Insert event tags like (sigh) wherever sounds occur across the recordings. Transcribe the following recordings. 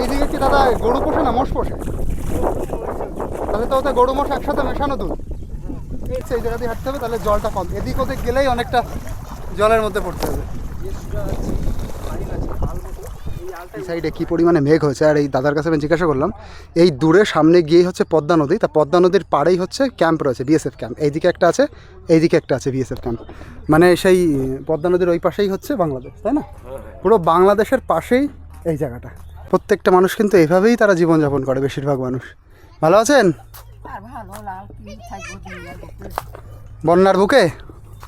এইদিকে কি দাদা গরু পোষে না মোষ পোষে? তাহলে তো ওতে গরু মোষ একসাথে মেশানো দুধ। এই সেই জায়গা দিয়ে হাঁটতে হবে তাহলে জলটা কম। এদিক ওদিক গেলেই অনেকটা জলের মধ্যে পড়তে হবে। এই সাইডে কি পরিমাণে মেঘ হয়েছে আর এই দাদার কাছে আমি জিজ্ঞাসা করলাম এই দূরে সামনে গিয়েই হচ্ছে পদ্মা নদী তা পদ্মা নদীর পাড়েই হচ্ছে ক্যাম্প রয়েছে বিএসএফ ক্যাম্প। এইদিকে একটা আছে এইদিকে একটা আছে বিএসএফ ক্যাম্প। মানে সেই পদ্মা নদীর ওই পাশেই হচ্ছে বাংলাদেশ তাই না? পুরো বাংলাদেশের পাশেই এই জায়গাটা। প্রত্যেকটা মানুষ কিন্তু এভাবেই তারা জীবনযাপন করে বেশিরভাগ মানুষ। ভালো আছেন? বন্যার বুকে?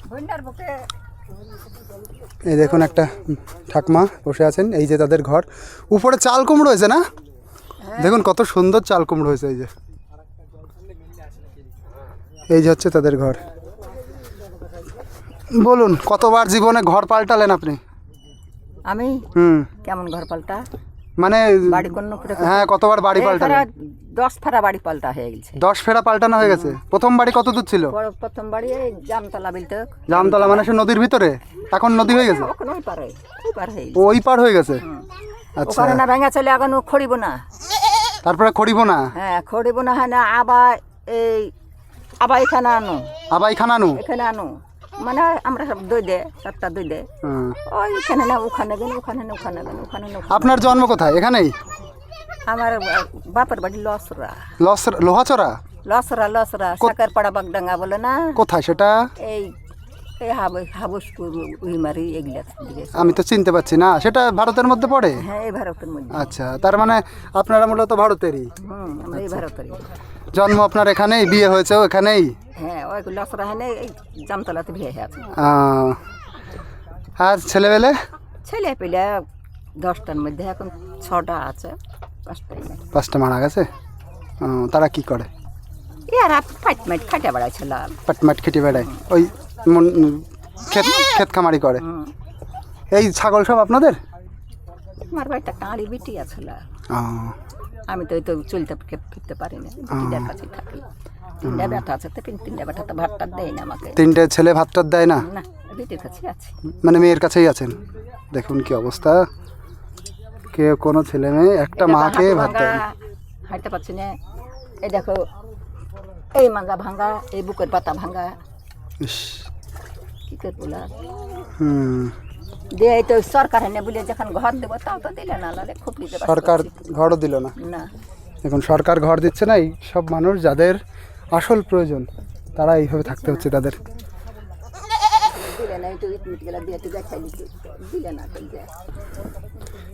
বন্যার বুকে। এই দেখুন একটা ঠাকমা বসে আছেন এই যে তাদের ঘর। উপরে চাল কুমড়ো হয়েছে না? দেখুন কত সুন্দর চাল কুমড়ো হয়েছে এই যে। এই যে হচ্ছে তাদের ঘর। বলুন কতবার জীবনে ঘর পাল্টালেন আপনি? আমি? হুম। কেমন ঘর পাল্টা? মানে বাড়ি হ্যাঁ কতবার বাড়ি ফেরা দশ ফেরা বাড়ি পাল্টা হয়ে গেছে। দশ ফেরা পাল্টানো হয়ে গেছে? প্রথম বাড়ি কত দূর ছিল? প্রথম বাড়ি জামতলা বিলতে। জামতলা মানে সে নদীর ভিতরে? এখন নদী হয়ে গেছে? ওই পার হয়ে গেছে। আচ্ছা। না ভেঙে চলে এখন খড়িব না। তারপরে খড়িব না? হ্যাঁ খড়িব না হয় না আবার এই আবার এখানে আনো। আবাই খানানু এখানে আনো। মানে আমরা সব দই দে চারটা দই দে। ওই এখানে না ওখানে গেলে ওখানে না ওখানে গেলে ওখানে না আপনার জন্ম কোথায়? এখানেই? আমার বাপের বাড়ি লসরা। লসরা লোহাচড়া? লসরা লসরা সাকার পাড়া বাগডাঙ্গা বলে না? কোথায় সেটা? এই এই হাবু হাবুসপুর উইমারি এগুলা আমি তো চিনতে পারছি না। সেটা ভারতের মধ্যে পড়ে? হ্যাঁ এই ভারতের মধ্যে। আচ্ছা তার মানে আপনারা মূলত ভারতেরই? হুম আমরা এই ভারতেরই। জন্ম আপনার এখানেই বিয়ে হয়েছে এখানেই? এই জামতলাতে বিয়ে হয়ে আছে। আর ছেলেবেলে? ছেলে পেলে দশটার মধ্যে এখন ছটা আছে পাঁচটাই পাঁচটা মারা গেছে? তারা কি করে? আর ফাইট মাইট খাটে বেড়াইছিল পাটমাট খেটে বেড়ায়। ওই ক্ষেত ক্ষেত খামারি করে। এই ছাগল সব আপনাদের? আমার বাড়িতে কাঁড়ি বিটি আছিল ও, আমি তো এই তো চলতে ফিরতে- পারি না। বিটিটার থাকি। তিনটা ব্যথা আছে তো তিন- তিনটা ব্যথা তো ভাতটা দেয় না আমাকে। তিনটে ছেলে ভাত টাত দেয় না? না বিটির কাছে আছে। মানে মেয়ের কাছেই আছেন? দেখুন কি অবস্থা। কেউ কোনো ছেলে মেয়ে একটা মাকে ভাত দেয় না। হাঁটতে পারছি না। এই দেখো এই মাঙ্গা ভাঙ্গা এই বুকের পাতা ভাঙ্গা। কি করব হুম। দিয়ে তো সরকার এনে বলে যখন ঘর দেবো তাও তো দিলে না নাহলে খুব সরকার ঘরও দিল না। না। এখন সরকার ঘর দিচ্ছে না এই সব মানুষ যাদের আসল প্রয়োজন, তারা এইভাবে থাকতে হচ্ছে তাদের।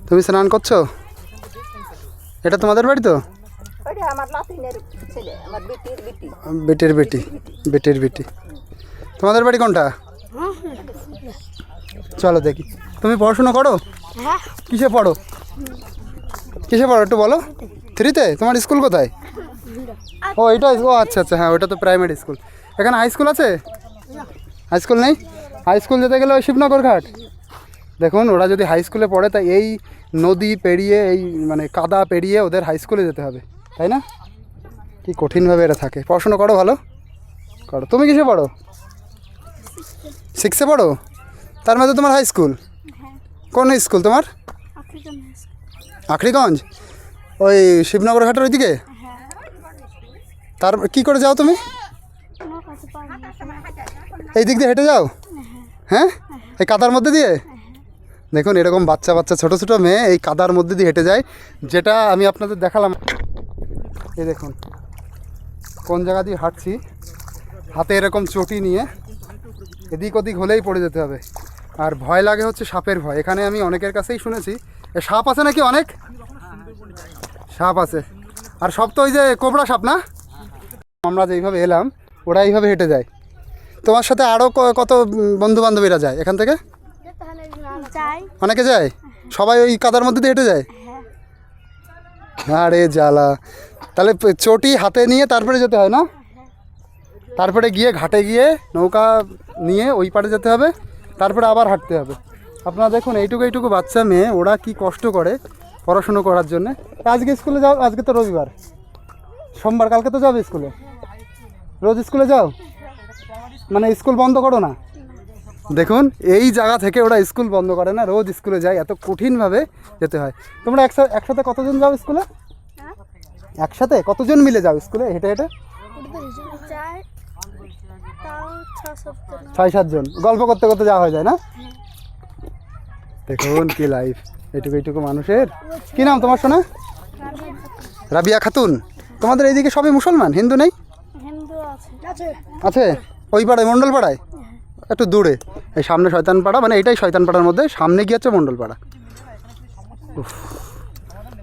তুমি স্নান করছ? এটা তোমাদের বাড়ি তো? বেটির বেটি বেটির বেটি। তোমাদের বাড়ি কোনটা? চলো দেখি। তুমি পড়াশোনা করো? কিসে পড়ো? কিসে পড়ো একটু বলো। থ্রিতে? তোমার স্কুল কোথায়? ও এটা ও আচ্ছা আচ্ছা হ্যাঁ ওটা তো প্রাইমারি স্কুল এখানে হাই স্কুল আছে? হাই স্কুল নেই? হাই স্কুল যেতে গেলে ওই শিবনগর ঘাট। দেখুন ওরা যদি হাই স্কুলে পড়ে তা এই নদী পেরিয়ে এই মানে কাদা পেরিয়ে ওদের হাই স্কুলে যেতে হবে তাই না? কি কঠিনভাবে এরা থাকে। পড়াশোনা করো ভালো? করো। তুমি কিসে পড়ো? সিক্সে পড়ো? তার মধ্যে তোমার হাই স্কুল কোন স্কুল তোমার? আখরিগঞ্জ ওই শিবনগর ঘাটের ওইদিকে? তার কি করে যাও তুমি? এই দিক দিয়ে হেঁটে যাও? হ্যাঁ? এই কাদার মধ্যে দিয়ে? দেখুন, এরকম বাচ্চা বাচ্চা, ছোট ছোট মেয়ে এই কাদার মধ্যে দিয়ে হেঁটে যায়, যেটা আমি আপনাদের দেখালাম। এই দেখুন, কোন জায়গা দিয়ে হাঁটছি? হাতে এরকম চটি নিয়ে এদিক ওদিক হলেই পড়ে যেতে হবে। আর ভয় লাগে হচ্ছে সাপের ভয়। এখানে আমি অনেকের কাছেই শুনেছি। এ, সাপ আছে নাকি অনেক? সাপ আছে। আর সব তো ওই যে কোবরা সাপ না? আমরা যেইভাবে এলাম ওরা এইভাবে হেঁটে যায়। তোমার সাথে আরও কত বন্ধু বান্ধবীরা যায় এখান থেকে? অনেকে যায়? সবাই ওই কাদার মধ্যে দিয়ে হেঁটে যায়? আরে জ্বালা। তাহলে চটি হাতে নিয়ে তারপরে যেতে হয় না? তারপরে গিয়ে ঘাটে গিয়ে নৌকা নিয়ে ওই পাড়ে যেতে হবে তারপরে আবার হাঁটতে হবে। আপনারা দেখুন এইটুকু এইটুকু বাচ্চা মেয়ে ওরা কি কষ্ট করে পড়াশুনো করার জন্যে? আজকে স্কুলে যাও আজকে তো রবিবার। সোমবার কালকে তো যাবে স্কুলে। রোজ স্কুলে যাও? মানে স্কুল বন্ধ করো না? দেখুন, এই জায়গা থেকে ওরা স্কুল বন্ধ করে না, রোজ স্কুলে যায়, এত কঠিনভাবে যেতে হয়। তোমরা একসাথে একসাথে কতজন যাও স্কুলে? একসাথে? কতজন মিলে যাও স্কুলে, হেঁটে হেঁটে? ছয় সাতজন গল্প করতে করতে যাওয়া হয়ে যায় না? দেখুন কি লাইফ এটুকু এইটুকু মানুষের। কি নাম তোমার শোনা রাবিয়া খাতুন। তোমাদের এইদিকে সবই মুসলমান, হিন্দু নেই? আছে। ওই পাড়ায় মণ্ডল পাড়ায়? একটু দূরে। এই সামনে শয়তান পাড়া মানে এটাই শয়তান পাড়ার মধ্যে সামনে গিয়ে হচ্ছে মণ্ডল পাড়া।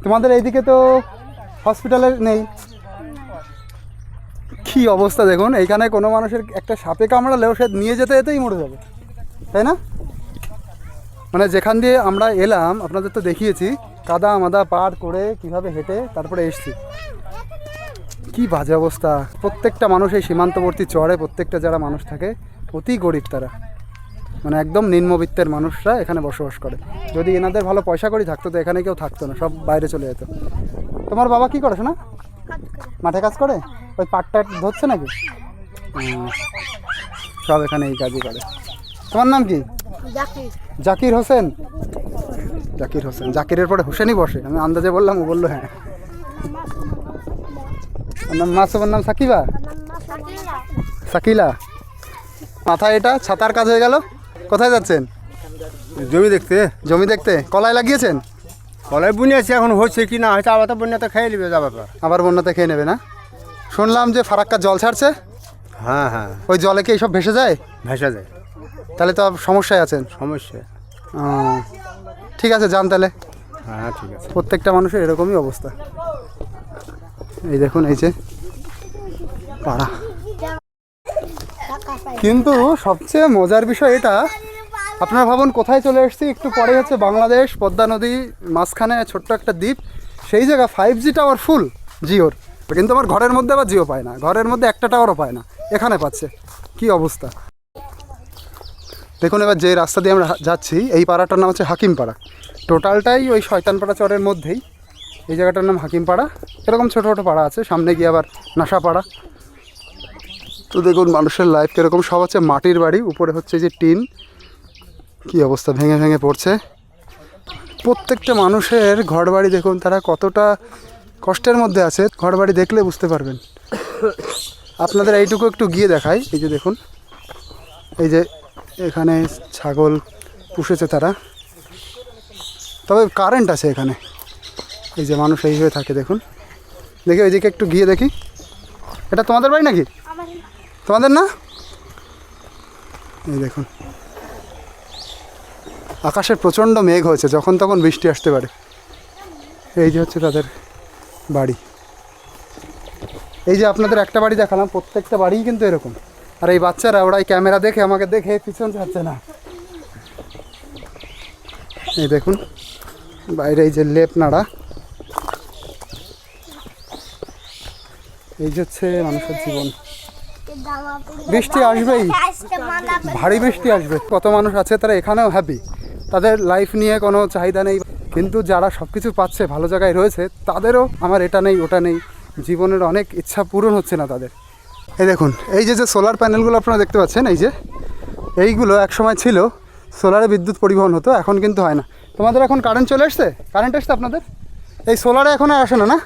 তোমাদের এইদিকে তো হসপিটালে নেই। কি অবস্থা দেখুন এইখানে কোনো মানুষের একটা সাপে কামড়ালেও সে নিয়ে যেতে যেতেই মরে যাবে। তাই না? মানে যেখান দিয়ে আমরা এলাম আপনাদের তো দেখিয়েছি কাদা মাদা পার করে কীভাবে হেঁটে তারপরে এসছি। কি বাজে অবস্থা? প্রত্যেকটা মানুষ এই সীমান্তবর্তী চড়ে প্রত্যেকটা যারা মানুষ থাকে অতি গরিব তারা। মানে একদম নিম্নবিত্তের মানুষরা এখানে বসবাস করে। যদি এনাদের ভালো পয়সা করি থাকতো তো এখানে কেউ থাকতো না সব বাইরে চলে যেত। তোমার বাবা কি করে শোনা? মাঠে কাজ করে? ওই পাটটা ধরছে নাকি? সব এখানে এই কাজই করে। তোমার নাম কি? জাকির হোসেন? জাকির হোসেন। জাকিরের পরে হোসেনই বসে। আমি আন্দাজে বললাম ও বলল হ্যাঁ। নাম মাসুমের নাম সাকিবা? সাকিলা। মাথায় এটা ছাতার কাজ হয়ে গেল। কোথায় যাচ্ছেন? জমি দেখতে জমি দেখতে। কলাই লাগিয়েছেন? কলাই বুনে আছে এখন হচ্ছে কি না হচ্ছে আবার তো বন্যাতে খেয়ে নেবে যাবে আবার বন্যাতে খেয়ে নেবে না? শুনলাম যে ফারাক্কা জল ছাড়ছে। হ্যাঁ হ্যাঁ। ওই জলে কি এইসব ভেসে যায়? ভেসে যায়। তাহলে তো সমস্যায় আছেন। সমস্যা। ঠিক আছে যান তাহলে। হ্যাঁ ঠিক আছে। প্রত্যেকটা মানুষের এরকমই অবস্থা। এই দেখুন, এই যে পাড়া। কিন্তু সবচেয়ে মজার বিষয় এটা, আপনারা ভাবুন কোথায় চলে এসেছি, একটু পরে হচ্ছে বাংলাদেশ, পদ্মা নদী, মাঝখানে ছোট্ট একটা দ্বীপ, সেই জায়গা ফাইভ জি টাওয়ার ফুল জিওর। কিন্তু আমার ঘরের মধ্যে আবার জিও পায় না, ঘরের মধ্যে একটা টাওয়ারও পায় না, এখানে পাচ্ছে, কি অবস্থা? দেখুন এবার যে রাস্তা দিয়ে আমরা যাচ্ছি, এই পাড়াটার নাম হচ্ছে হাকিমপাড়া। টোটালটাই ওই শয়তানপাড়া চরের মধ্যেই। এই জায়গাটার নাম হাকিমপাড়া। এরকম ছোটো ছোটো পাড়া আছে, সামনে গিয়ে আবার নাসাপাড়া তো দেখুন, মানুষের লাইফ কীরকম। সব হচ্ছে মাটির বাড়ি, উপরে হচ্ছে যে টিন। কি অবস্থা, ভেঙে ভেঙে পড়ছে। প্রত্যেকটা মানুষের ঘর বাড়ি দেখুন, তারা কতটা কষ্টের মধ্যে আছে। ঘর বাড়ি দেখলে বুঝতে পারবেন। আপনাদের এইটুকু একটু গিয়ে দেখাই। এই যে দেখুন, এই যে এখানে ছাগল পুষেছে তারা। তবে কারেন্ট আছে এখানে। এই যে মানুষ এইভাবে থাকে দেখুন। দেখি ওইদিকে একটু গিয়ে দেখি। এটা তোমাদের বাড়ি নাকি? তোমাদের না? এই দেখুন। আকাশে প্রচণ্ড মেঘ হয়েছে যখন তখন বৃষ্টি আসতে পারে। এই যে হচ্ছে তাদের বাড়ি। এই যে আপনাদের একটা বাড়ি দেখালাম প্রত্যেকটা বাড়িই কিন্তু এরকম। আর এই বাচ্চারা ওরা এই ক্যামেরা দেখে আমাকে দেখে পিছন ছাড়ছে না। এই দেখুন বাইরে এই যে লেপ নাড়া এই হচ্ছে মানুষের জীবন। বৃষ্টি আসবেই। ভারী বৃষ্টি আসবে। কত মানুষ আছে তারা এখানেও হ্যাপি তাদের লাইফ নিয়ে কোনো চাহিদা নেই। কিন্তু যারা সব কিছু পাচ্ছে, ভালো জায়গায় রয়েছে, তাদেরও আমার এটা নেই, ওটা নেই। জীবনের অনেক ইচ্ছা পূরণ হচ্ছে না তাদের। এই দেখুন, এই যে যে সোলার প্যানেলগুলো আপনারা দেখতে পাচ্ছেন, এই যে, এইগুলো এক সময় ছিল। সোলারে বিদ্যুৎ পরিবহন হতো, এখন কিন্তু হয় না। তোমাদের এখন কারেন্ট চলে এসছে? কারেন্ট এসছে আপনাদের? এই সোলারে এখন আর আসে না না?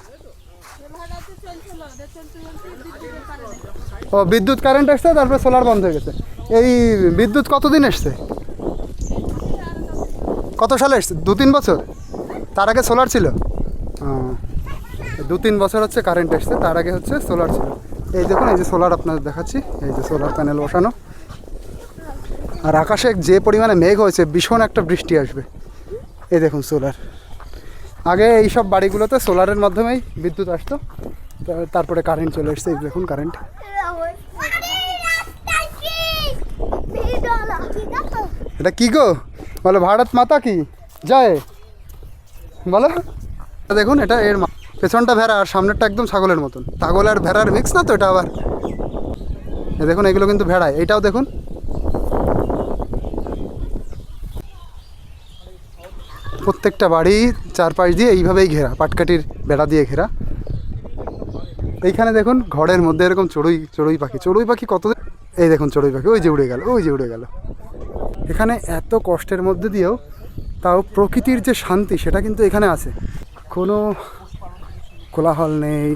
ও, বিদ্যুৎ কারেন্ট এসছে তারপরে সোলার বন্ধ হয়ে গেছে। এই বিদ্যুৎ কতদিন এসছে কত সালে এসছে দু তিন বছর? তার আগে সোলার ছিল? দু তিন বছর হচ্ছে কারেন্ট এসছে তার আগে হচ্ছে সোলার ছিল। এই দেখুন, এই যে সোলার আপনাদের দেখাচ্ছি, এই যে সোলার প্যানেল বসানো। আর আকাশে যে পরিমাণে মেঘ হয়েছে, ভীষণ একটা বৃষ্টি আসবে। এই দেখুন সোলার আগে এই সব বাড়িগুলোতে সোলারের মাধ্যমেই বিদ্যুৎ আসতো। তারপরে কারেন্ট চলে এসছে দেখুন কারেন্ট এটা কি গো? বলো, ভারত মাতা কি? জয়। বলো। দেখুন, এটা এর পেছনটা ভেড়া, আর সামনেরটা একদম ছাগলের মতন। ছাগল আর ভেড়ার মিক্স না তো এটা আবার? দেখুন, এগুলো কিন্তু ভেড়ায় এইটাও দেখুন। প্রত্যেকটা বাড়ি চারপাশ দিয়ে এইভাবেই ঘেরা পাটকাটির বেড়া দিয়ে ঘেরা। এইখানে দেখুন ঘরের মধ্যে এরকম চড়ুই চড়ুই পাখি। চড়ুই পাখি কত এই দেখুন চড়ুই পাখি, ওই যে উড়ে গেল, ওই যে উড়ে গেল। এখানে এত কষ্টের মধ্যে দিয়েও তাও প্রকৃতির যে শান্তি, সেটা কিন্তু এখানে আছে। কোনো কোলাহল নেই,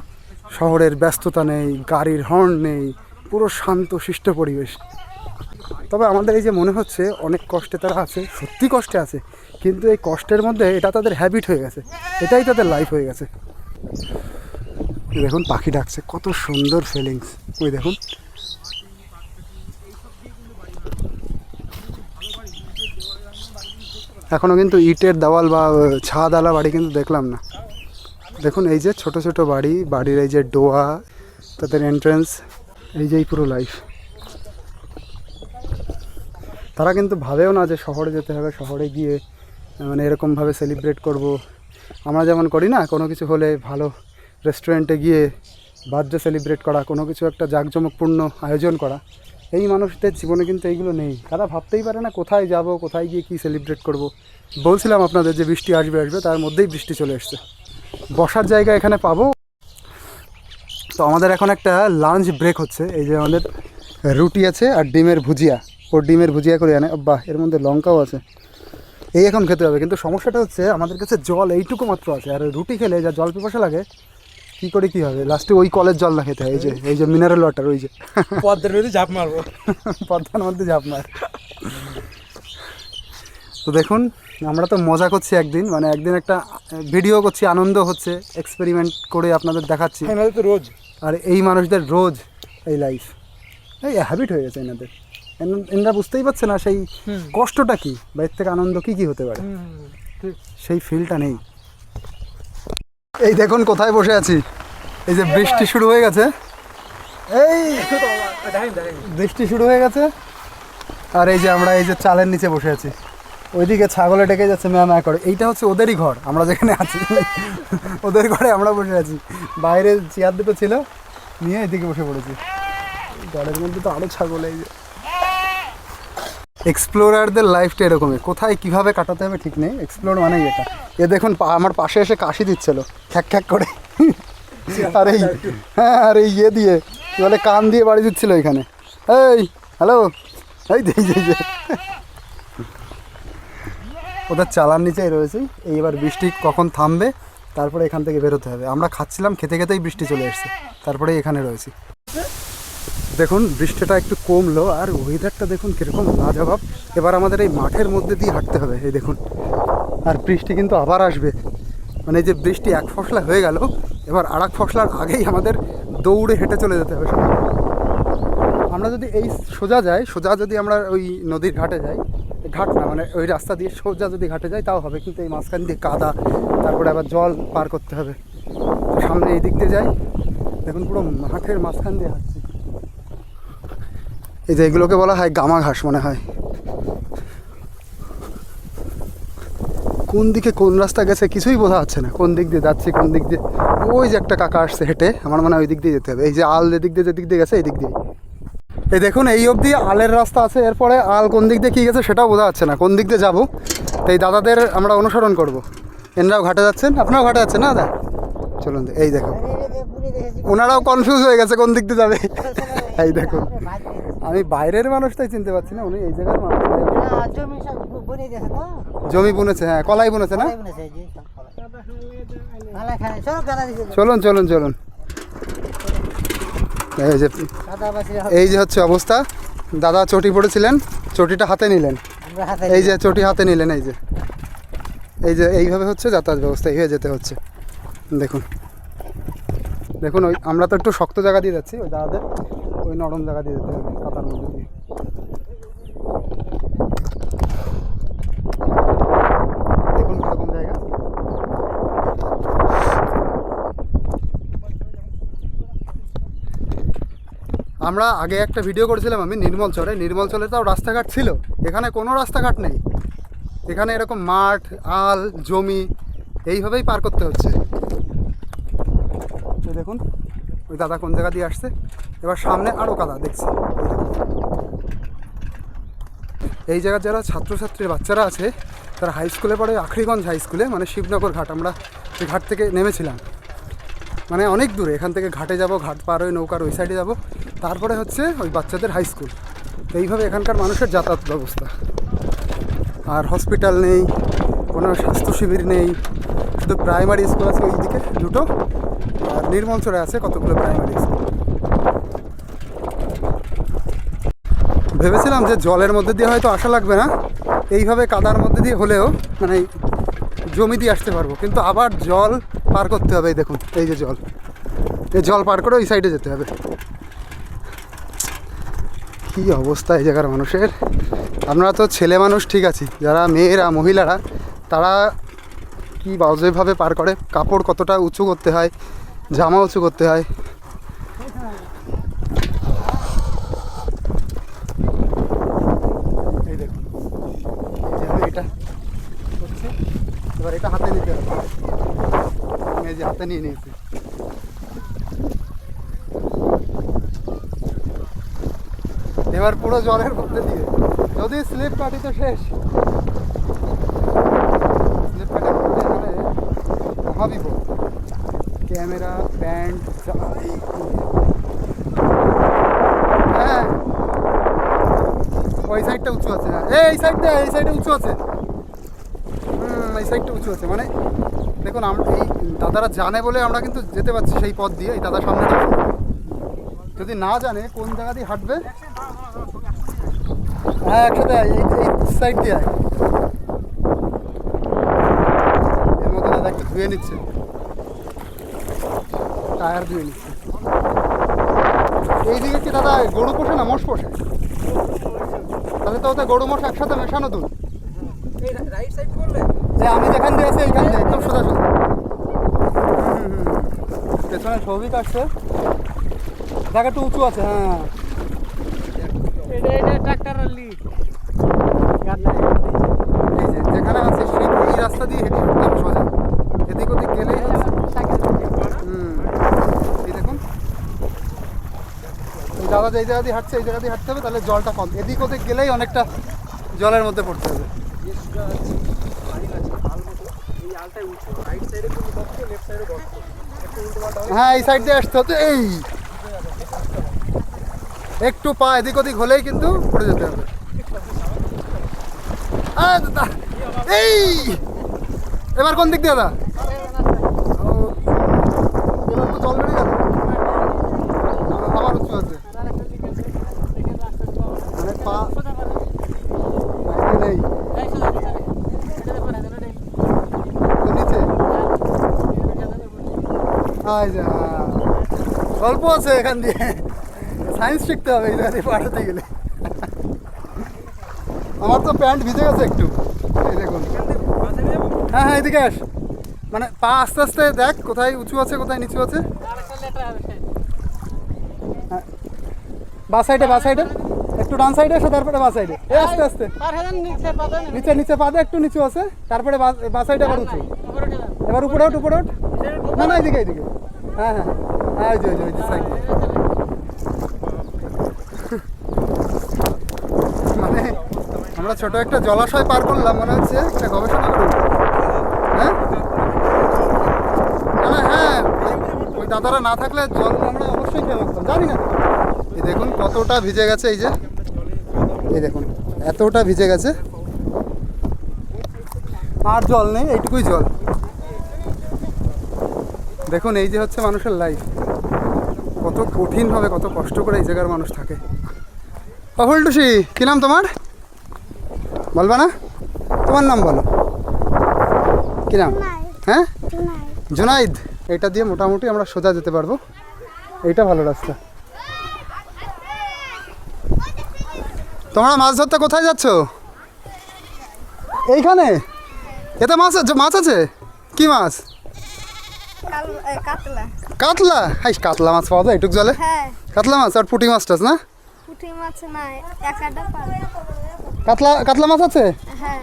শহরের ব্যস্ততা নেই, গাড়ির হর্ন নেই, পুরো শান্ত, শিষ্ট পরিবেশ। তবে আমাদের এই যে মনে হচ্ছে, অনেক কষ্টে তারা আছে, সত্যি কষ্টে আছে, কিন্তু এই কষ্টের মধ্যে এটা তাদের হ্যাবিট হয়ে গেছে। এটাই তাদের লাইফ হয়ে গেছে। দেখুন, পাখি ডাকছে, কত সুন্দর ফিলিংস ওই দেখুন। এখনও কিন্তু ইটের দেওয়াল বা ছাদালা বাড়ি কিন্তু দেখলাম না। দেখুন, এই যে ছোট ছোট বাড়ি, বাড়ির এই যে ডোয়া, তাদের এন্ট্রেন্স এই যেই পুরো লাইফ তারা কিন্তু ভাবেও না যে শহরে যেতে হবে, শহরে গিয়ে মানে এরকমভাবে সেলিব্রেট করব। আমরা যেমন করি না, কোনো কিছু হলে ভালো রেস্টুরেন্টে গিয়ে বার্থডে সেলিব্রেট করা, কোনো কিছু একটা জাঁকজমকপূর্ণ আয়োজন করা, এই মানুষদের জীবনে কিন্তু এইগুলো নেই। তারা ভাবতেই পারে না কোথায় যাব, কোথায় গিয়ে কী সেলিব্রেট করব। বলছিলাম আপনাদের যে বৃষ্টি আসবে আসবে, তার মধ্যেই বৃষ্টি চলে এসছে। বসার জায়গা এখানে পাবো। তো আমাদের এখন একটা লাঞ্চ ব্রেক হচ্ছে। এই যে আমাদের রুটি আছে আর ডিমের ভুজিয়া। ও ডিমের ভুজিয়া করে আনে। বাহ এর মধ্যে লঙ্কাও আছে। এই এখন খেতে হবে। কিন্তু সমস্যাটা হচ্ছে, আমাদের কাছে জল এইটুকু মাত্র আছে। আর রুটি খেলে যা জল পিপাসা লাগে কী করে কি হবে? লাস্টে ওই কলের জল না খেতে হয় এই যে এই যে মিনারেল ওয়াটার ওই যে। পদ্মের নদী ঝাঁপ মারবো। পদ্মার মধ্যে ঝাঁপ আপনার তো দেখুন আমরা তো মজা করছি একদিন মানে একদিন একটা ভিডিও করছি আনন্দ হচ্ছে এক্সপেরিমেন্ট করে আপনাদের দেখাচ্ছি। এনাদের তো রোজ। আর এই মানুষদের রোজ এই লাইফ এই হ্যাবিট হয়ে গেছে এনাদের। এন- এনারা বুঝতেই পারছে না সেই কষ্টটা কি বা এর থেকে আনন্দ কি কি হতে পারে। সেই ফিলটা নেই। এই দেখুন, কোথায় বসে আছি? এই যে বৃষ্টি শুরু হয়ে গেছে। এই, বৃষ্টি শুরু হয়ে গেছে। আর এই যে আমরা এই যে চালের নিচে বসে আছি। ওইদিকে ছাগলে ডেকে যাচ্ছে ম্যা ম্যা করে। এইটা হচ্ছে ওদেরই ঘর, আমরা যেখানে আছি। ওদের ঘরে আমরা বসে আছি। বাইরে চেয়ার দুটো ছিল, নিয়ে এদিকে বসে পড়েছি। ঘরের মধ্যে তো আরও ছাগল, এই যে। এক্সপ্লোরারদের লাইফটা এরকমই। কোথায় কীভাবে কাটাতে হবে ঠিক নেই। এক্সপ্লোর মানেই এটা। এ দেখুন আমার পাশে এসে কাশি দিচ্ছিল। খ্যাক খ্যাক করে। আর এই হ্যাঁ আর এই ইয়ে দিয়ে কি বলে কান দিয়ে বাড়ি দিচ্ছিল এখানে। এই হ্যালো? এই যে, যে, ওদের চালার নিচেই রয়েছে। এই এবার বৃষ্টি কখন থামবে তারপরে এখান থেকে বেরোতে হবে। আমরা খাচ্ছিলাম খেতে খেতেই বৃষ্টি চলে এসছে। তারপরে এখানে রয়েছি। দেখুন, বৃষ্টিটা একটু কমলো আর ওয়েদারটা দেখুন কীরকম লাজবাব। এবার আমাদের এই মাঠের মধ্যে দিয়ে হাঁটতে হবে, এই দেখুন। আর বৃষ্টি কিন্তু আবার আসবে। মানে যে বৃষ্টি এক ফসলা হয়ে গেল, এবার আর এক ফসলার আগেই আমাদের দৌড়ে হেঁটে চলে যেতে হবে। আমরা যদি এই সোজা যাই, সোজা যদি আমরা ওই নদীর ঘাটে যাই, ঘাট না মানে ওই রাস্তা দিয়ে সোজা যদি ঘাটে যাই, তাও হবে। কিন্তু এই মাঝখান দিয়ে কাদা, তারপরে আবার জল পার করতে হবে। সামনে এই দিক দিয়ে যাই, দেখুন পুরো মাঠের মাঝখান দিয়ে হাঁটছি। এই যে এগুলোকে বলা হয় গামা ঘাস মনে হয়। কোন দিকে কোন রাস্তা গেছে কিছুই বোঝা যাচ্ছে না। কোন দিক দিয়ে যাচ্ছি, কোন দিক দিয়ে ওই যে একটা কাকা আসছে হেঁটে, আমার মনে হয় ওই দিক দিয়ে যেতে হবে। এই যে আল যেদিক দিয়ে যেদিক দিয়ে গেছে এই দিক দিয়ে। এই দেখুন, এই অবধি আলের রাস্তা আছে, এরপরে আল কোন দিক দিয়ে কী গেছে সেটাও বোঝা যাচ্ছে না, কোন দিক দিয়ে যাব। এই দাদাদের আমরা অনুসরণ করব। এনারাও ঘাটে যাচ্ছেন, আপনারাও ঘাটে যাচ্ছেন না, দাদা? চলুন, এই দেখো। ওনারাও কনফিউজ হয়ে গেছে কোন দিক দিয়ে যাবে। এই দেখুন। আমি বাইরের মানুষ তাই চিনতে পারছি না উনি এই জায়গার মানুষ তাই জমি সব বনে দিয়েছে তো। জমি বুনেছে হ্যাঁ কলাই বুনেছে না? চলুন চলুন চলুন। এই যে এই যে হচ্ছে অবস্থা। দাদা চটি পড়েছিলেন চটিটা হাতে নিলেন। এই যে চটি হাতে নিলেন এই যে। এই যে এইভাবে হচ্ছে যাতায়াত ব্যবস্থা এইভাবে যেতে হচ্ছে। দেখুন। দেখুন ওই আমরা তো একটু শক্ত জায়গা দিয়ে যাচ্ছি ওই দাদাদের ওই নরম জায়গা দিয়ে যেতে হবে। দেখুন জায়গা। আমরা আগে একটা ভিডিও করেছিলাম আমি নির্মল চরে। নির্মল চরে তাও রাস্তাঘাট ছিল। এখানে কোনো রাস্তাঘাট নেই। এখানে এরকম মাঠ, আল, জমি, এইভাবেই পার করতে হচ্ছে এই দেখুন ওই দাদা কোন জায়গা দিয়ে আসছে? এবার সামনে আরও কাদা, দেখছি। এই জায়গার যারা ছাত্রছাত্রীর বাচ্চারা আছে, তারা হাই স্কুলে পড়ে আখরিগঞ্জ হাই স্কুলে মানে শিবনগর ঘাট, আমরা সেই ঘাট থেকে নেমেছিলাম। মানে অনেক দূরে, এখান থেকে ঘাটে যাব, ঘাট পার হয়ে নৌকার ওই সাইডে যাব। তারপরে হচ্ছে ওই বাচ্চাদের হাই স্কুল এইভাবে এখানকার মানুষের যাতায়াত ব্যবস্থা। আর হসপিটাল নেই, কোনো স্বাস্থ্য শিবির নেই, শুধু প্রাইমারি স্কুল আছে ওই দিকে দুটো। আর নির্মলচরে আছে কতগুলো প্রাইমারি স্কুল ভেবেছিলাম যে জলের মধ্যে দিয়ে হয়তো আসা লাগবে না, এইভাবে কাদার মধ্যে দিয়ে হলেও মানে জমি দিয়ে আসতে পারব, কিন্তু আবার জল পার করতে হবে, এই দেখুন, এই যে জল, এই জল পার করে ওই সাইডে যেতে হবে। কী অবস্থা এই জায়গার মানুষের? আমরা তো ছেলে মানুষ, ঠিক আছি, যারা মেয়েরা, মহিলারা, তারা কী বাজেভাবে পার করে? কাপড় কতটা উঁচু করতে হয়? জামা উঁচু করতে হয়। এটা এবার এটা হাতে নিতে হবে। যে হাতে নিয়ে নিয়েছি। এবার পুরো জলের মধ্যে দিয়ে। যদি স্লিপ কাটি তো শেষ। স্লিপ কাটি মহাবিপদ। ক্যামেরা, ব্যান্ড হ্যাঁ। ওই সাইডটা উঁচু আছে হ্যাঁ। এই সাইডটা এই সাইডে উঁচু আছে। হুম, এই সাইডটা উঁচু আছে। মানে দেখুন আমরা এই দাদারা জানে বলে আমরা কিন্তু যেতে পারছি সেই পথ দিয়ে, এই দাদা সামনে যদি না জানে কোন জায়গা দিয়ে হাঁটবে হ্যাঁ একসাথে এই সাইড দিয়ে এর মধ্যে দাদা একটু ধুয়ে নিচ্ছে। টায়ার ধুয়ে নিচ্ছে। এইদিকে কি দাদা গরু পোষে না মোষ পোষে? তাহলে তো ওতে গরু মোষ একসাথে মেশানো দুধ। আমি যেখান দিয়ে আছি এইখান দিয়ে একদম সোজা সোজা। পেছনে সৌভিক আসছে। জায়গাটা উঁচু আছে হ্যাঁ এই যে যেখানে আছে সেই এই রাস্তা দিয়ে হেঁটে যেতে হবে সোজা এদিক ওদিক গেলেই হুম এই দেখুন এই যে জায়গা দিয়ে হাঁটছে, এই জায়গা দিয়ে হাঁটতে হবে, তাহলে জলটা কম। এদিক ওদিক গেলেই অনেকটা জলের মধ্যে পড়তে হবে। হ্যাঁ এই সাইড দিয়ে আসতে হতো এই! একটু পা এদিক ওদিক হলেই কিন্তু পড়ে যেতে হবে। এই! এবার কোন দিক দিয়ে, দাদা? জল বেড়ে আবার উঁচু আছে মানে পা বাইরে নেই তো নিচে আয় যা গল্প আছে এখান দিয়ে। সায়েন্স শিখতে হবে দিয়ে পাঠাতে গেলে। আমার তো প্যান্ট ভিজে গেছে একটু। এই দেখুন। হ্যাঁ হ্যাঁ এদিকে আস। মানে পা আস্তে আস্তে দেখ, কোথায় উঁচু আছে, কোথায় নিচু আছে। হ্যাঁ। বা সাইডে বা সাইডে একটু ডান সাইডে এসো তারপরে বা সাইডে এ। আস্তে আস্তে। নিচে নিচে পা দে, একটু নিচু আছে। তারপরে বা- সাইডে আবার উঁচু। এবার উপরে ওঠ উপরে ওঠ। না না, এদিকে এদিকে। হ্যাঁ হ্যাঁ। হ্যাঁ ওই ওই মানে আমরা ছোট একটা জলাশয় পার করলাম, মনে হচ্ছে একটা গবেষণা করুন হ্যাঁ? হ্যাঁ। ওই দাদারা না থাকলে জল আমরা অবশ্যই খেয়ে রাখতাম জানি না। এই দেখুন কতটা ভিজে গেছে, এই যে। এই দেখুন, এতটা ভিজে গেছে। আর জল নেই, এইটুকুই জল। দেখুন এই যে হচ্ছে মানুষের লাইফ কত কঠিনভাবে কত কষ্ট করে এই জায়গার মানুষ থাকে। অফুল টুসি কী নাম তোমার? বলবা না? তোমার নাম বলো। কী নাম? হ্যাঁ? জুনাইদ। এটা দিয়ে মোটামুটি আমরা সোজা যেতে পারব। এইটা ভালো রাস্তা। তোমরা মাছ ধরতে কোথায় যাচ্ছ? এইখানে? এতে মাছ আছে মাছ আছে? কি মাছ? কাতলা। হাই কাতলা মাছ পাওয়া যায় এটুক জলে? হ্যাঁ। কাতলা মাছ আর পুঁটি মাছ টাছ না? পুঁটি মাছ না একটা কাতলা কাতলা মাছ আছে? হ্যাঁ।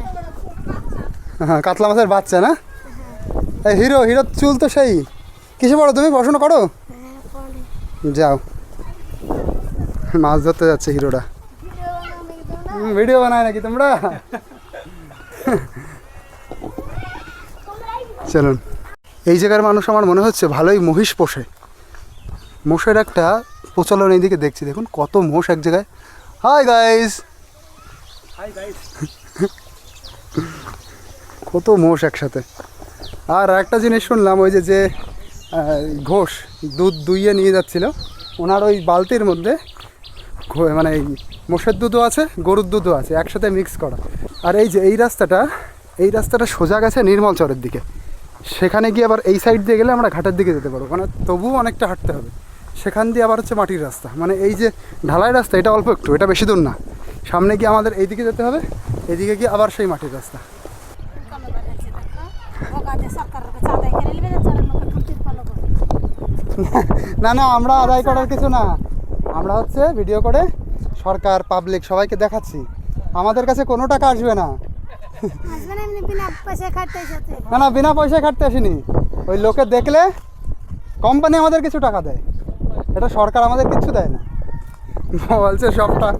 হ্যাঁ কাতলা মাছের বাচ্চা না? এই হিরো হিরোর চুল তো সেই। কিসে পড়ো তুমি? পড়াশোনা করো? যাও। মাছ ধরতে যাচ্ছে হিরোটা ভিডিও বানায় নাকি তোমরা? চলুন। এই জায়গার মানুষ আমার মনে হচ্ছে ভালোই মহিষ পোষে। মোষের একটা প্রচলন এইদিকে দেখছি দেখুন কত মোষ এক জায়গায়। হাই গাইস (laughs) কত মোষ একসাথে। আর একটা জিনিস শুনলাম ওই যে যে ঘোষ দুধ দুইয়ে নিয়ে যাচ্ছিল ওনার ওই বালতির মধ্যে মানে মোষের দুধও আছে গরুর দুধও আছে একসাথে মিক্স করা। আর এই যে এই রাস্তাটা এই রাস্তাটা সোজা গেছে নির্মল চরের দিকে। সেখানে গিয়ে আবার এই সাইড দিয়ে গেলে আমরা ঘাটের দিকে যেতে পারব। মানে তবুও অনেকটা হাঁটতে হবে। সেখান দিয়ে আবার হচ্ছে মাটির রাস্তা। মানে এই যে ঢালাই রাস্তা, এটা অল্প একটু, এটা বেশি দূর না। সামনে গিয়ে আমাদের এইদিকে যেতে হবে, এদিকে গিয়ে আবার সেই মাটির রাস্তা। (laughs) না না, আমরা আদায় করার কিছু না। আমরা হচ্ছে ভিডিও করে সরকার পাবলিক সবাইকে দেখাচ্ছি। আমাদের কাছে কোনো টাকা আসবে না। না না বিনা পয়সায় খাটতে আসিনি। ওই লোকে দেখলে কোম্পানি আমাদের কিছু টাকা দেয়। এটা সরকার আমাদের কিছু দেয় না। বলছে সবটা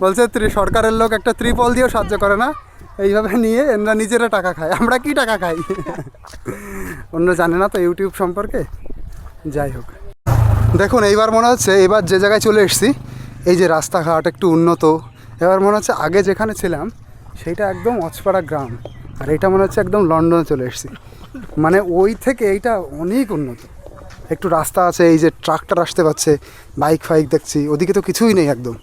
বলছে? ত্রি- সরকারের লোক একটা ত্রিপল দিয়েও সাহায্য করে না। এইভাবে নিয়ে এরা নিজেরা টাকা খায়। আমরা কি টাকা খাই? অন্য জানে না তো ইউটিউব সম্পর্কে। যাই হোক। দেখুন এইবার মনে হচ্ছে এবার যে জায়গায় চলে এসেছি এই যে রাস্তাঘাট একটু উন্নত এবার মনে হচ্ছে আগে যেখানে ছিলাম সেইটা একদম অচপাড়া গ্রাম। আর এটা মনে হচ্ছে একদম লন্ডনে চলে এসেছি। মানে ওই থেকে এইটা অনেক উন্নত। একটু রাস্তা আছে এই যে ট্রাক্টর আসতে পারছে বাইক ফাইক দেখছি ওদিকে তো কিছুই নেই একদম।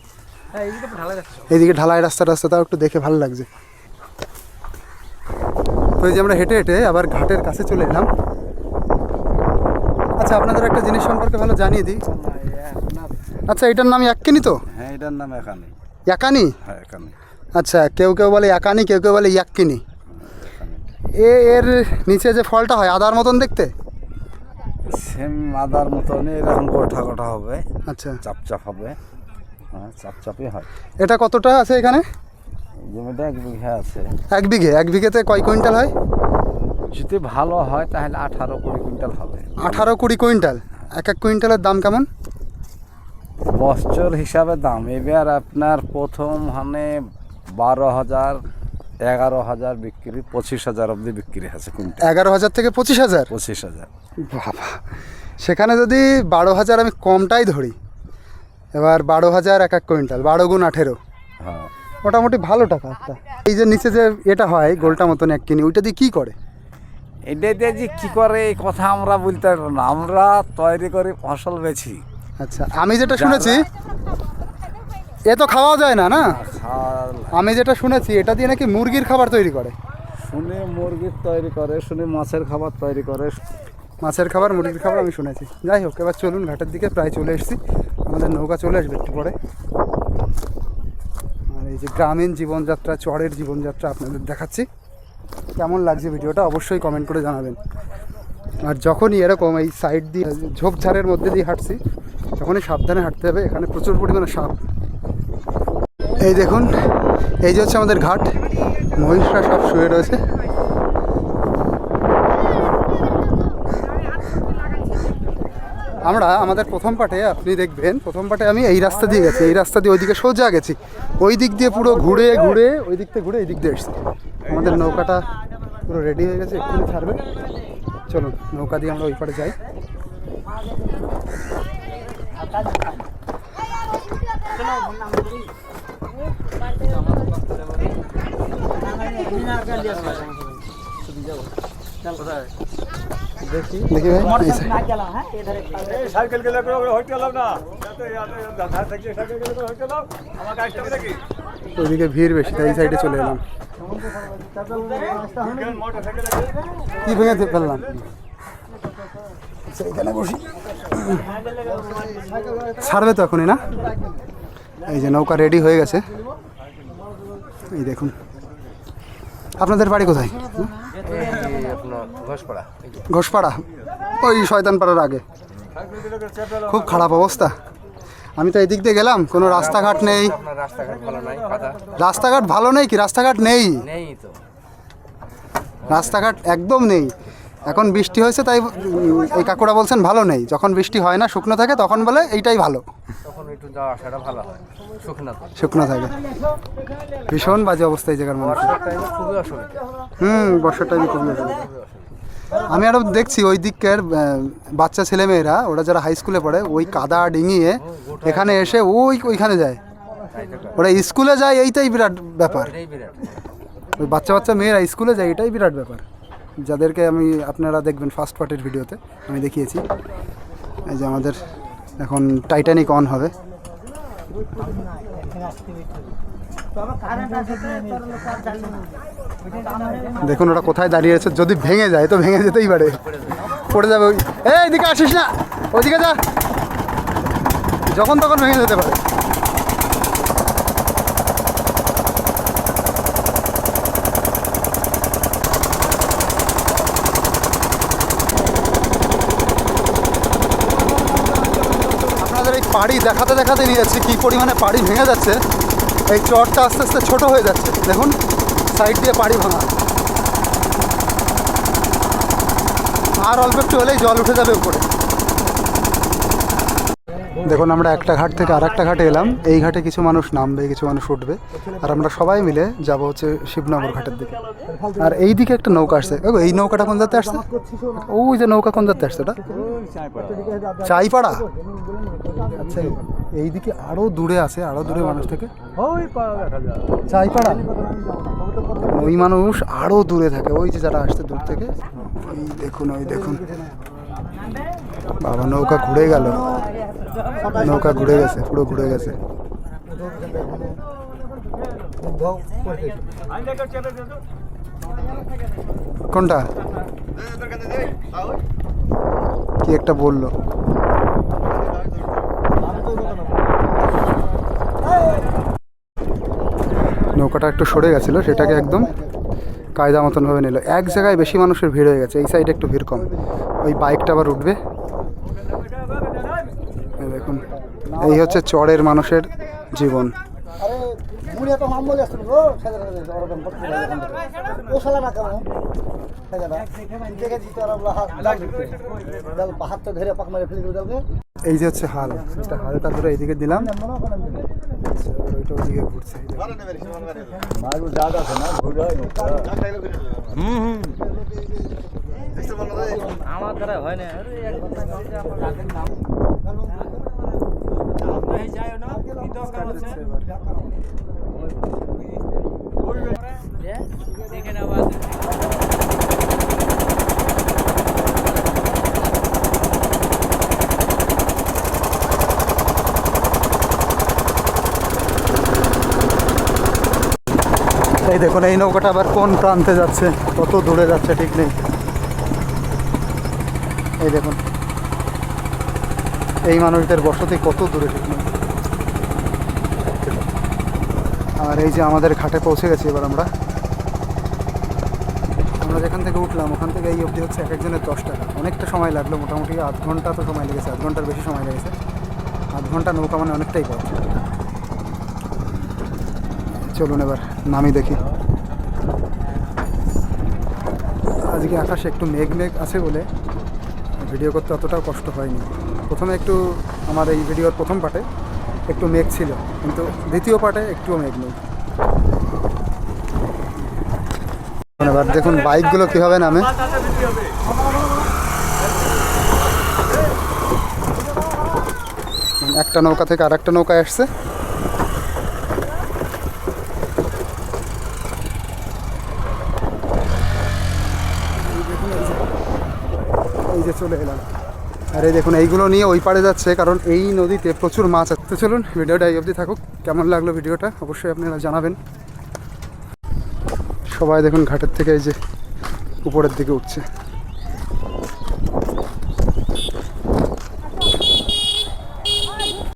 এইদিকে ঢালাই রাস্তা। রাস্তা তাও একটু দেখে ভালো লাগছে। তো এই যে আমরা হেঁটে হেঁটে আবার ঘাটের কাছে চলে এলাম। আচ্ছা আপনাদের একটা জিনিস সম্পর্কে ভালো জানিয়ে দিই। আচ্ছা এটার নাম ইয়াক্কিনি তো? হ্যাঁ এটার নাম এখানে ইয়াকানি? হ্যাঁ এখানে আচ্ছা কেউ কেউ বলে একানি কেউ কেউ বলে ইয়াক্কিনি। এ এর নিচে যে ফলটা হয় আদার মতন দেখতে? সেম আদার মতনই এরকম গোঠা গোঠা হবে। আচ্ছা। চাপচাপ হবে। হ্যাঁ চাপচাপই হয়। এটা কতটা আছে এখানে? জমিটা এক বিঘা আছে। এক বিঘে? এক বিঘেতে কয় কুইন্টাল হয়? যদি ভালো হয় তাহলে আঠারো কুড়ি কুইন্টাল হবে। আঠারো কুড়ি কুইন্টাল। এক এক কুইন্টালের দাম কেমন? বছর হিসাবে দাম। এবার আপনার প্রথম হানে বারো হাজার এগারো হাজার বিক্রি পঁচিশ হাজার অবধি বিক্রি আছে কুইন্টাল। এগারো হাজার থেকে পঁচিশ হাজার? পঁচিশ হাজার। বাবা সেখানে যদি বারো হাজার আমি কমটাই ধরি এবার বারো হাজার এক এক কুইন্টাল বারো গুণ আঠেরো। হ্যাঁ। মোটামুটি ভালো টাকা একটা। এই যে নিচে যে এটা হয় গোলটা মতন এক কিনি ওইটা দিয়ে কী করে? এটা দিয়ে যে কী করে এই কথা আমরা বলতে পারব না। আমরা তৈরি করে ফসল বেছি আচ্ছা আমি যেটা শুনেছি এ তো খাওয়া যায় না না? আমি যেটা শুনেছি এটা দিয়ে নাকি মুরগির খাবার তৈরি করে। শুনে মুরগির তৈরি করে শুনে মাছের খাবার তৈরি করে। মাছের খাবার মুরগির খাবার আমি শুনেছি। যাই হোক এবার চলুন ঘাটের দিকে প্রায় চলে এসেছি। আমাদের নৌকা চলে আসবে একটু পরে। আর এই যে গ্রামীণ জীবনযাত্রা চরের জীবনযাত্রা আপনাদের দেখাচ্ছি। কেমন লাগছে ভিডিওটা অবশ্যই কমেন্ট করে জানাবেন। আর যখনই এরকম এই সাইড দিয়ে ঝোপঝাড়ের মধ্যে দিয়ে হাঁটছি তখনই সাবধানে হাঁটতে হবে, এখানে প্রচুর পরিমাণে সাপ। এই দেখুন, এই যে হচ্ছে আমাদের ঘাট। মহিষরা সব শুয়ে রয়েছে। আমরা আমাদের প্রথম পাটে আপনি দেখবেন, প্রথম পাটে আমি এই রাস্তা দিয়ে গেছি, এই রাস্তা দিয়ে ওইদিকে সোজা গেছি। ওই দিক দিয়ে পুরো ঘুরে ঘুরে, ওই দিক থেকে ঘুরে এই দিক দিয়ে এসেছি। আমাদের নৌকাটা পুরো রেডি হয়ে গেছে, এক্ষুনি ছাড়বে। চলুন, নৌকা দিয়ে আমরা ওই পারে যাই। দেখি ভাই এই side। সাইকেল গেলে হইতে গেলাম না ধার থেকে সাইকেল গেলে হইতে গেলাম আমার গাছটা দেখি ওইদিকে ভিড় বেশি তাই এই সাইডে চলে এলাম মোটর সাইকেল কি ভেঙে ফেললাম আচ্ছা, এখানে বসি ছাড়বে তো এখনই না? এই যে নৌকা রেডি হয়ে গেছে। এই দেখুন। আপনাদের বাড়ি কোথায়? ঘোষপাড়া। ওই শয়তানপাড়ার আগে। খুব খারাপ অবস্থা। আমি তো এদিক দিয়ে গেলাম কোনো রাস্তাঘাট নেই। রাস্তাঘাট ভালো নেই কি? রাস্তাঘাট নেই? রাস্তাঘাট একদম নেই। এখন বৃষ্টি হয়েছে তাই এই কাকুরা বলছেন ভালো নেই। যখন বৃষ্টি হয় না শুকনো থাকে তখন বলে এইটাই ভালো। তখন একটু যাওয়া আসাটা ভালো হয়। শুকনো থাকে। ভীষণ বাজে অবস্থা এই জায়গার মানুষ। টাইমে খুবই অসুবিধা। হুম বর্ষার টাইমে খুবই অসুবিধা। আমি আরও দেখছি ওই দিককার বাচ্চা ছেলেমেয়েরা ওরা যারা হাই স্কুলে পড়ে ওই কাদা ডিঙিয়ে এখানে এসে ওই ওইখানে যায়। ওরা স্কুলে যায় এইটাই বিরাট ব্যাপার। ওই বাচ্চা বাচ্চা মেয়েরা স্কুলে যায় এটাই বিরাট ব্যাপার। যাদেরকে আমি, আপনারা দেখবেন ফার্স্ট পার্টের ভিডিওতে আমি দেখিয়েছি। এই যে আমাদের এখন টাইটানিক অন হবে। দেখুন ওরা কোথায় দাঁড়িয়ে আছে, যদি ভেঙে যায় তো ভেঙে যেতেই পারে। পড়ে যাবে ওই এদিকে আসিস না, ওইদিকে যা। যখন তখন ভেঙে যেতে পারে আপনাদের এই পাড়ি দেখাতে দেখাতে নিয়ে যাচ্ছি, কী পরিমাণে পাড়ি ভেঙে যাচ্ছে। এই চরটা আস্তে আস্তে ছোট হয়ে যাচ্ছে। দেখুন, সাইড দিয়ে পাড়ি ভাঙা। আর অল্প একটু হলেই জল উঠে যাবে উপরে। দেখুন, আমরা একটা ঘাট থেকে আর একটা ঘাটে এলাম। এই ঘাটে কিছু মানুষ নামবে, কিছু মানুষ উঠবে। আর আমরা সবাই মিলে যাব হচ্ছে শিবনগর ঘাটের দিকে। আর এই দিকে একটা নৌকা আসছে। এই নৌকাটা কোন যাতে আসছে? ওই যে নৌকা কোন যাতে আসছে, ওটা? চাইপাড়া। আচ্ছা এইদিকে আরও দূরে আছে, আরও দূরে মানুষ থেকে। চাইপাড়া। ওই মানুষ আরও দূরে থাকে, ওই যে যারা আসছে দূর থেকে। ওই দেখুন ওই দেখুন। বাবা, নৌকা ঘুরে গেল। নৌকা ঘুরে গেছে, পুরো ঘুরে গেছে। কোনটা? কি একটা বলল। নৌকাটা একটু সরে গেছিল, সেটাকে একদম কায়দা মতন ভাবে নিল। এক জায়গায় বেশি মানুষের ভিড় হয়ে গেছে, এই সাইডে একটু ভিড় কম। ওই বাইকটা আবার উঠবে এই দেখুন এই হচ্ছে চরের মানুষের জীবন। এই যে হচ্ছে হাল এটা হালটা ধরে এইদিকে দিলাম। ওইটা ঘুরছে আমার দ্বারা হয় না। এই দেখুন, এই নৌকাটা আবার কোন প্রান্তে যাচ্ছে? কত দূরে যাচ্ছে, ঠিক নেই। এই দেখুন। এই মানুষদের বসতি কত দূরে আর এই যে আমাদের ঘাটে পৌঁছে গেছি এবার আমরা। আমরা যেখান থেকে উঠলাম, ওখান থেকে এই অবধি হচ্ছে এক একজনের দশ টাকা। অনেকটা সময় লাগল, মোটামুটি আধ ঘণ্টা তো সময় লেগেছে, আধ ঘণ্টার বেশি সময় লেগেছে। আধ ঘণ্টা নৌকা মানে অনেকটাই পথ। চলুন এবার নামি দেখি। আজকে আকাশে একটু মেঘ মেঘ আছে বলে ভিডিও করতে অতটাও কষ্ট হয়নি। প্রথমে একটু আমার এই ভিডিওর প্রথম পার্টে একটু মেঘ ছিল, কিন্তু দ্বিতীয় পার্টে একটুও মেঘ নেই। এবার দেখুন, বাইকগুলো কীভাবে নামে। একটা নৌকা থেকে আর একটা নৌকায় আসছে এই যে চলে এলাম। আর এই দেখুন, এইগুলো নিয়ে ওই পাড়ে যাচ্ছে, কারণ এই নদীতে প্রচুর মাছ আছে। তো চলুন ভিডিওটা এই অবধি থাকুক। কেমন লাগল ভিডিওটা? অবশ্যই আপনারা জানাবেন। সবাই দেখুন, ঘাটের থেকে এই যে উপরের দিকে উঠছে।